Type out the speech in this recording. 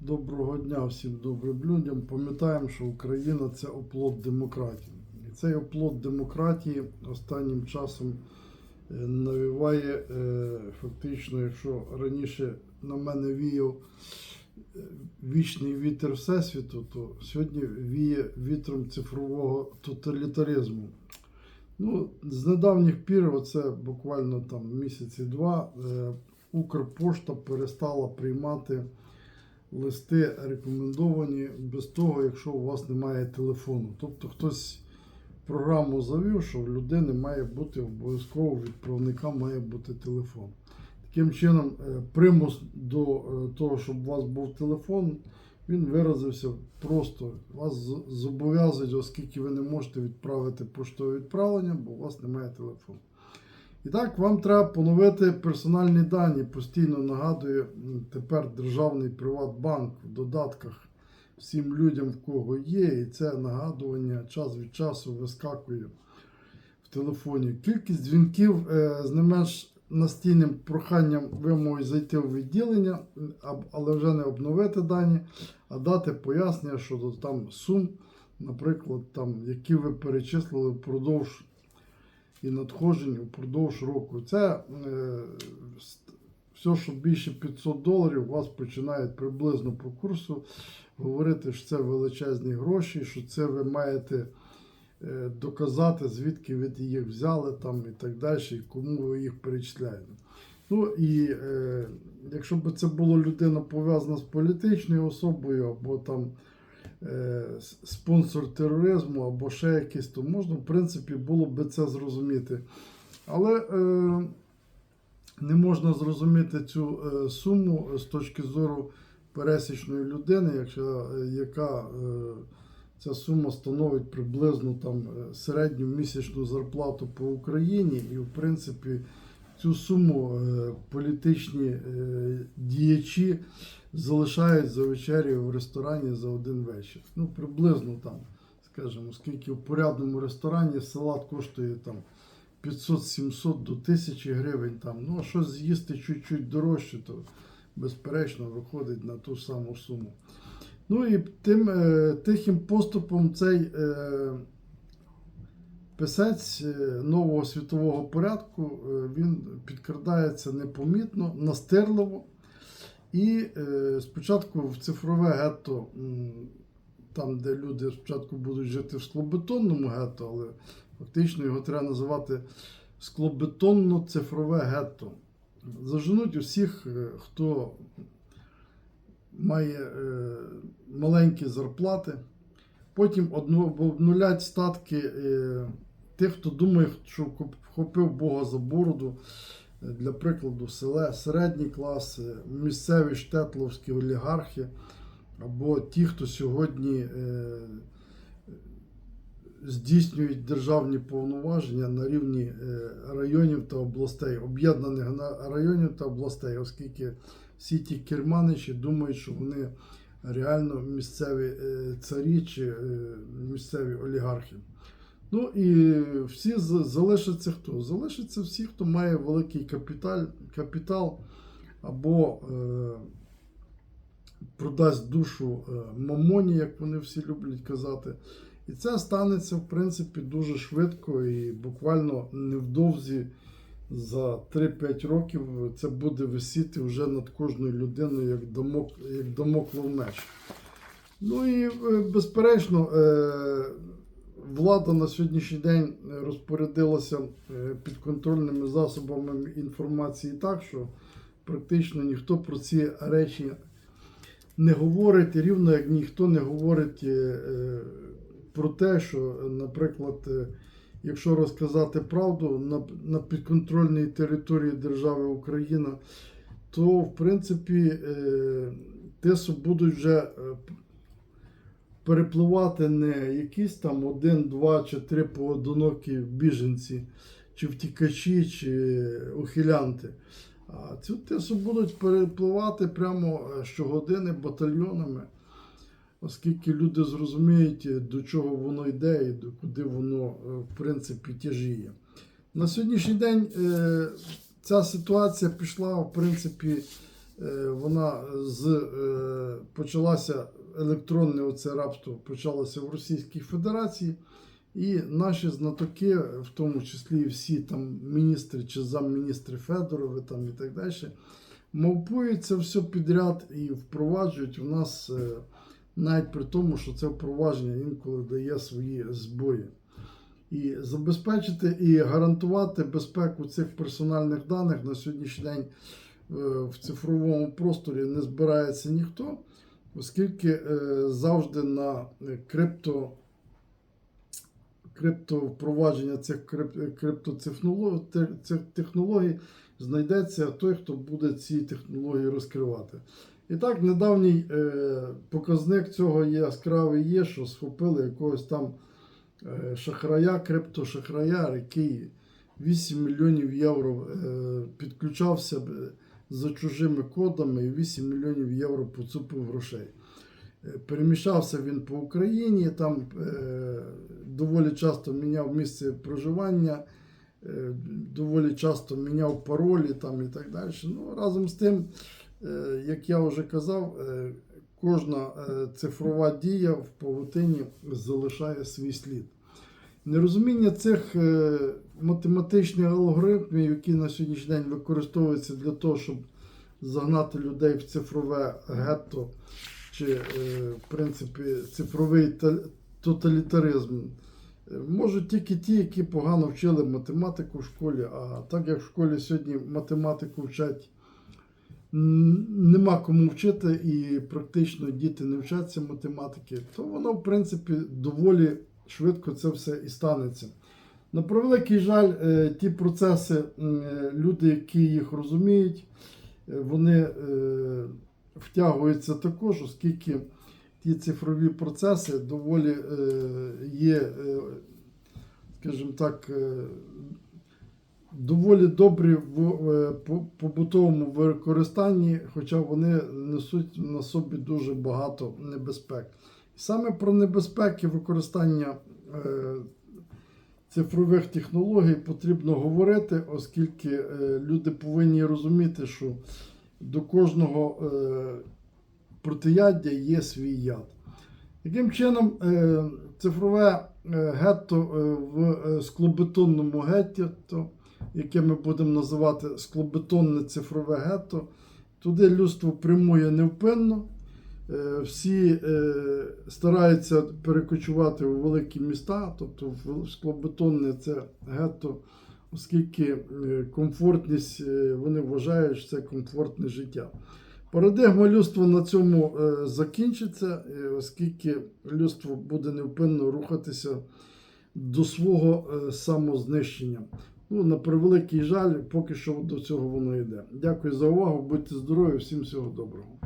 Доброго дня всім добрим людям. Пам'ятаємо, що Україна це оплот демократії. І цей оплот демократії останнім часом е, навіває е, фактично, якщо раніше на мене віяв е, вічний вітер Всесвіту, то сьогодні віє вітром цифрового тоталітаризму. Ну, з недавніх пір, оце буквально там місяці два, Укрпошта перестала приймати листи рекомендовані без того, якщо у вас немає телефону. Тобто хтось програму завів, що в людини має бути обов'язково відправника має бути телефон. Таким чином, е, примус до е, того, щоб у вас був телефон, він виразився просто. Вас зобов'язують, оскільки ви не можете відправити поштове відправлення, бо у вас немає телефону. І так, вам треба поновити персональні дані. Постійно нагадує тепер Державний Приватбанк в додатках всім людям, в кого є. І це нагадування час від часу вискакує в телефоні. Кількість дзвінків е, з не менш настійним проханням вимоги зайти в відділення, але вже не обновити дані, а дати пояснення щодо там сум, наприклад, там, які ви перечислили впродовж і надходжень впродовж року. Це е, все, що більше 500 доларів, вас починають приблизно по курсу говорити, що це величезні гроші, що це ви маєте е, доказати, звідки ви їх взяли там і так далі, і кому ви їх перечисляєте. Ну і е, якщо б це була людина пов'язана з політичною особою або там спонсор тероризму або ще якийсь, то можна, в принципі, було б це зрозуміти. Але е, не можна зрозуміти цю е, суму з точки зору пересічної людини, якщо, е, яка е, ця сума становить приблизно там е, середню місячну зарплату по Україні, і в принципі цю суму е, політичні е, діячі залишають за вечерю в ресторані за один вечір. Ну, приблизно там, скажімо, скільки в порядному ресторані салат коштує там 500-700 до 1000 гривень. Там. Ну, а щось з'їсти чуть-чуть дорожче, то безперечно виходить на ту саму суму. Ну і тим е, тихим поступом цей писець е, нового світового порядку е, він підкрадається непомітно, настирливо. І е, спочатку в цифрове гетто, там, де люди спочатку будуть жити в склобетонному гетто, але фактично його треба називати склобетонно-цифрове гетто. Заженуть усіх, хто має маленькі зарплати. Потім обнулять статки тих, хто думає, що вхопив Бога за бороду. Е, Для прикладу, селе, середній клас, е, місцеві штетловські олігархи, або ті, хто сьогодні е, здійснюють державні повноваження на рівні е, районів та областей, об'єднаних на районів та областей, оскільки всі ті керманичі думають, що вони реально місцеві е, царі чи місцеві олігархи. Ну і всі залишаться хто? Залишаться всі, хто має великий капіталь, капітал або е, продасть душу е, мамоні, як вони всі люблять казати. І це станеться, в принципі, дуже швидко і буквально невдовзі за 3-5 років це буде висіти вже над кожною людиною як дамок, як дамоклов меч. Ну і е, безперечно, е, влада на сьогоднішній день розпорядилася е, підконтрольними засобами інформації так, що практично ніхто про ці речі не говорить, рівно як ніхто не говорить е, е, про те, що, наприклад, е, якщо розказати правду на, підконтрольній території держави Україна, то в принципі е, ТЕСу будуть вже е, перепливати не якісь там один, два чи три поодинокі біженці, чи втікачі, чи ухилянти. А цю тесу будуть перепливати прямо е, щогодини батальйонами, оскільки люди зрозуміють, е, до чого воно йде і до куди воно, е, в принципі, тяжіє. На сьогоднішній день ця ситуація пішла, в принципі, вона з е, почалася електронне оце рабство почалося в Російській Федерації, і наші знатоки, в тому числі всі там міністри чи замміністри Федорови там і так далі, мовпують це все підряд і впроваджують в нас е, навіть при тому, що це впровадження інколи дає свої збої. І забезпечити і гарантувати безпеку цих персональних даних на сьогоднішній день е, в цифровому просторі не збирається ніхто, оскільки е, завжди на е, крипто, крипто впровадження цих крип- криптоцифнолог- те- цих технологій знайдеться той, хто буде ці технології розкривати. І так, недавній е, показник цього яскравий є, що схопили якогось там е, шахрая, криптошахрая, який 8 мільйонів євро е, підключався за чужими кодами і 8 мільйонів євро поцупив грошей. Е, Переміщався він по Україні, там е, доволі часто міняв місце проживання, е, доволі часто міняв паролі там і так далі. Ну, разом з тим, як я вже казав, кожна цифрова дія в павутині залишає свій слід. Нерозуміння цих е, математичних алгоритмів, які на сьогоднішній день використовуються для того, щоб загнати людей в цифрове гетто, чи, е, в принципі, цифровий тоталітаризм, можуть тільки ті, які погано вчили математику в школі. А так як в школі сьогодні математику вчать нема кому вчити, і практично діти не вчаться математики, то воно, в принципі, доволі швидко це все і станеться. На превеликий жаль, е, ті процеси, е, люди, які їх розуміють, е, вони втягуються також, оскільки ті цифрові процеси доволі є, скажімо так, доволі добрі в побутовому використанні, хоча вони несуть на собі дуже багато небезпек. Саме про небезпеки використання е, цифрових технологій потрібно говорити, оскільки е, люди повинні розуміти, що до кожного е, протияддя є свій яд. Таким чином, цифрове гетто в склобетонному гетто, яке ми будемо називати склобетонне цифрове гетто, туди людство прямує невпинно. Е, Всі е, стараються перекочувати у великі міста, тобто в склобетонне це гетто, оскільки е, комфортність, вони вважають, що це комфортне життя. Парадигма людства на цьому закінчиться, оскільки людство буде невпинно рухатися до свого самознищення. Ну, на превеликий жаль, поки що до цього воно йде. Дякую за увагу, будьте здорові, всім всього доброго.